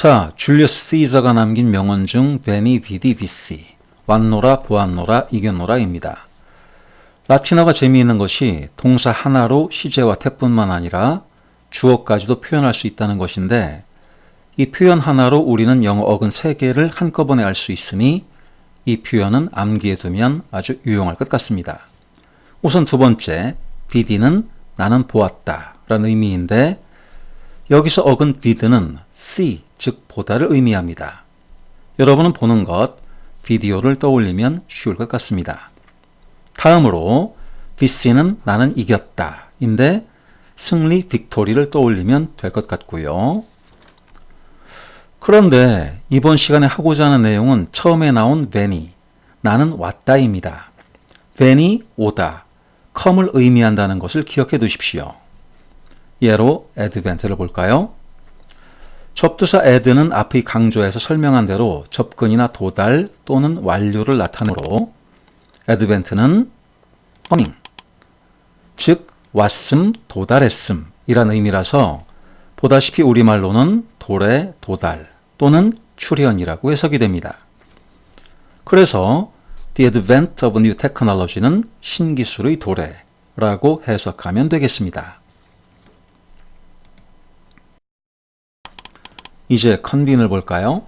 자, 줄리어스 시저가 남긴 명언 중 베니 비디 비시 왔노라 보았노라 이겨노라입니다. 라틴어가 재미있는 것이 동사 하나로 시제와 태뿐만 아니라 주어까지도 표현할 수 있다는 것인데 이 표현 하나로 우리는 영어 어근 3개를 한꺼번에 알 수 있으니 이 표현은 암기해 두면 아주 유용할 것 같습니다. 우선 두 번째, BD는 나는 보았다 라는 의미인데 여기서 어근 did는 see, 즉 보다를 의미합니다. 여러분은 보는 것, 비디오를 떠올리면 쉬울 것 같습니다. 다음으로 BC는 나는 이겼다 인데 승리 빅토리를 떠올리면 될 것 같고요. 그런데 이번 시간에 하고자 하는 내용은 처음에 나온 ven이 나는 왔다입니다. ven이 오다, come을 의미한다는 것을 기억해 두십시오. 예로 advent를 볼까요? 접두사 add는 앞의 강조에서 설명한 대로 접근이나 도달 또는 완료를 나타내므로 advent는 coming, 즉 왔음, 도달했음 이란 의미라서 보다시피 우리말로는 도래, 도달 또는 출현이라고 해석이 됩니다. 그래서 The advent of new technology는 신기술의 도래라고 해석하면 되겠습니다. 이제 컨빈을 볼까요?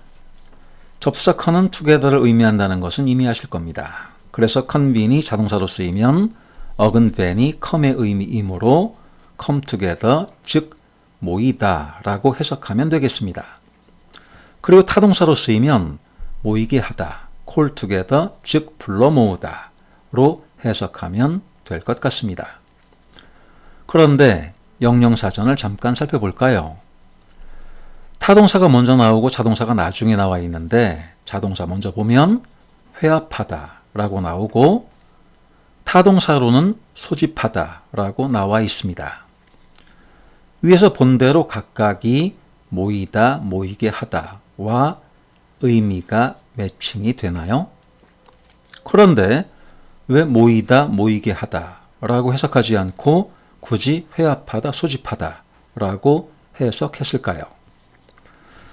컨은 together를 의미한다는 것은 이미 아실 겁니다. 그래서 컨빈이 자동사로 쓰이면 어근 ven이 come의 의미이므로 come together, 즉 모이다 라고 해석하면 되겠습니다. 그리고 타동사로 쓰이면 모이게 하다, call together, 즉 불러 모으다 로 해석하면 될 것 같습니다. 그런데 영영사전을 잠깐 살펴볼까요? 타동사가 먼저 나오고 자동사가 나중에 나와 있는데 자동사 먼저 보면 회합하다 라고 나오고 타동사로는 소집하다 라고 나와 있습니다. 위에서 본 대로 각각이 모이다, 모이게 하다와 의미가 매칭이 되나요? 그런데 왜 모이다, 모이게 하다 라고 해석하지 않고 굳이 회합하다, 소집하다 라고 해석했을까요?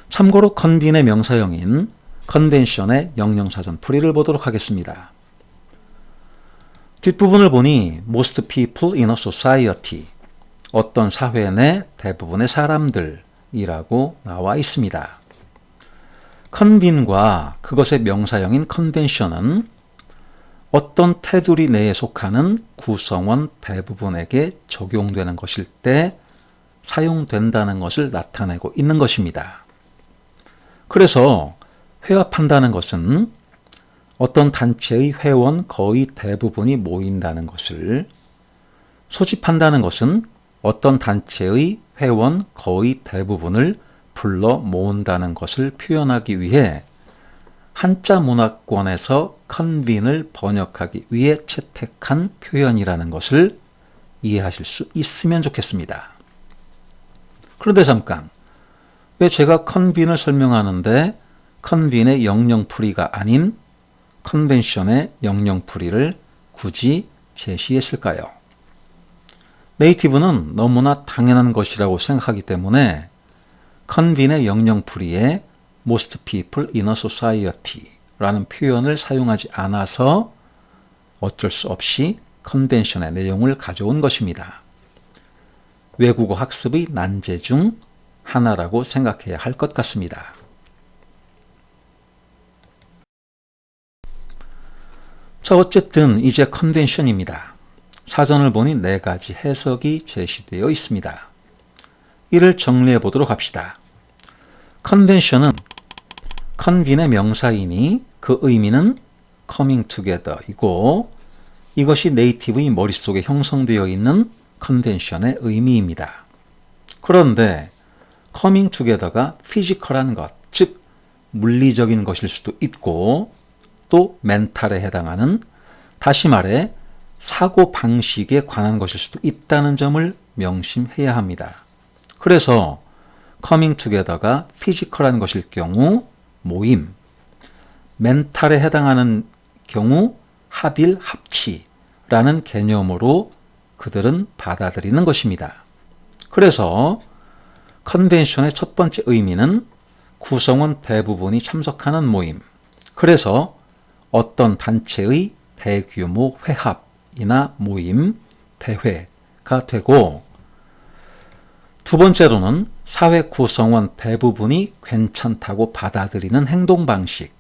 참고로 컨빈의 명사형인 컨벤션의 영영사전 풀이를 보도록 하겠습니다. 뒷부분을 보니 most people in a society 어떤 사회 내 대부분의 사람들이라고 나와 있습니다. 컨빈과 그것의 명사형인 컨벤션은 어떤 테두리 내에 속하는 구성원 대부분에게 적용되는 것일 때 사용된다는 것을 나타내고 있는 것입니다. 그래서 회합한다는 것은 어떤 단체의 회원 거의 대부분이 모인다는 것을 소집한다는 것은 어떤 단체의 회원 거의 대부분을 불러 모은다는 것을 표현하기 위해 한자 문화권에서 컨빈을 번역하기 위해 채택한 표현이라는 것을 이해하실 수 있으면 좋겠습니다. 그런데 잠깐, 왜 제가 컨빈을 설명하는데 컨빈의 영영풀이가 아닌 컨벤션의 영영풀이를 굳이 제시했을까요? 네이티브는 너무나 당연한 것이라고 생각하기 때문에 컨빈의 영영풀이에 most people in a society 라는 표현을 사용하지 않아서 어쩔 수 없이 컨벤션의 내용을 가져온 것입니다. 외국어 학습의 난제 중 하나라고 생각해야 할 것 같습니다. 자, 어쨌든 이제 컨벤션입니다. 사전을 보니 네 가지 해석이 제시되어 있습니다. 이를 정리해 보도록 합시다. 컨벤션은 컨빈의 명사이니 그 의미는 coming together이고 이것이 네이티브의 머릿속에 형성되어 있는 컨벤션의 의미입니다. 그런데 coming together가 피지컬한 것, 즉 물리적인 것일 수도 있고 또 멘탈에 해당하는 다시 말해 사고 방식에 관한 것일 수도 있다는 점을 명심해야 합니다. 그래서 coming together가 피지컬한 것일 경우 모임, 멘탈에 해당하는 경우 합일, 합치라는 개념으로 그들은 받아들이는 것입니다. 그래서 컨벤션의 첫 번째 의미는 구성원 대부분이 참석하는 모임. 그래서 어떤 단체의 대규모 회합이나 모임, 대회가 되고 두 번째로는 사회 구성원 대부분이 괜찮다고 받아들이는 행동 방식,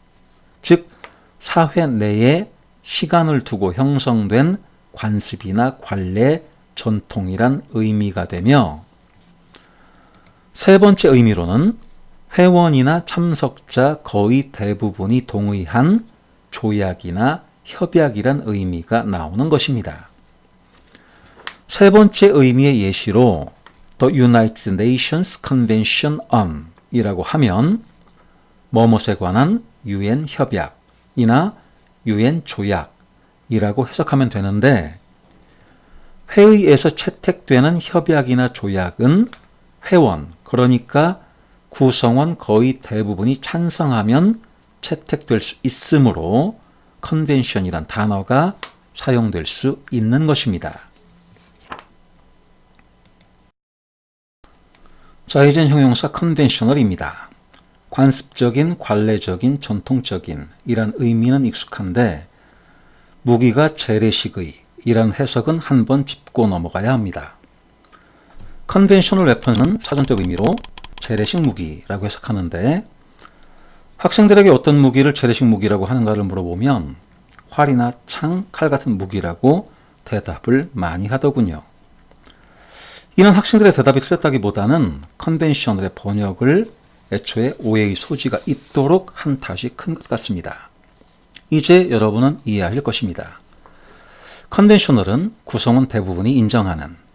즉 사회 내에 시간을 두고 형성된 관습이나 관례, 전통이란 의미가 되며 세 번째 의미로는 회원이나 참석자 거의 대부분이 동의한 조약이나 협약이란 의미가 나오는 것입니다. 세 번째 의미의 예시로 The United Nations Convention on 이라고 하면 뭐뭇에 관한 유엔 협약이나 유엔 조약이라고 해석하면 되는데 회의에서 채택되는 협약이나 조약은 회원 그러니까 구성원 거의 대부분이 찬성하면 채택될 수 있으므로 컨벤션이란 단어가 사용될 수 있는 것입니다. 자, 이젠 형용사 컨벤셔널입니다. 관습적인, 관례적인, 전통적인 이란 의미는 익숙한데 무기가 재래식의 이란 해석은 한 번 짚고 넘어가야 합니다. 컨벤셔널 웨폰은 사전적 의미로 재래식 무기라고 해석하는데 학생들에게 어떤 무기를 재래식 무기라고 하는가를 물어보면 활이나 창, 칼 같은 무기라고 대답을 많이 하더군요. 이는 학생들의 대답이 틀렸다기보다는 컨벤셔널의 번역을 애초에 오해의 소지가 있도록 한 탓이 큰 것 같습니다. 이제 여러분은 이해하실 것입니다. 컨벤셔널은 구성원 대부분이 인정하는, 즉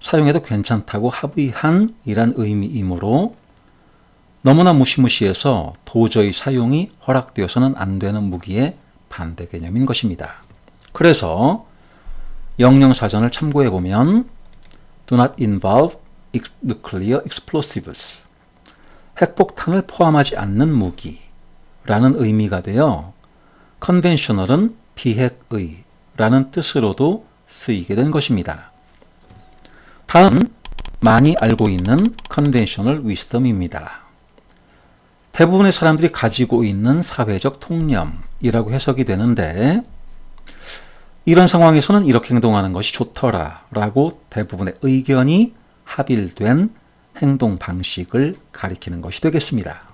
사용해도 괜찮다고 합의한 이란 의미이므로 너무나 무시무시해서 도저히 사용이 허락되어서는 안 되는 무기의 반대 개념인 것입니다. 그래서 영영 사전을 참고해 보면 do not involve nuclear explosives 핵폭탄을 포함하지 않는 무기라는 의미가 되어 컨벤셔널은 비핵의 라는 뜻으로도 쓰이게 된 것입니다. 다음 많이 알고 있는 컨벤셔널 위스덤입니다. 대부분의 사람들이 가지고 있는 사회적 통념이라고 해석이 되는데 이런 상황에서는 이렇게 행동하는 것이 좋더라 라고 대부분의 의견이 합일된 행동 방식을 가리키는 것이 되겠습니다.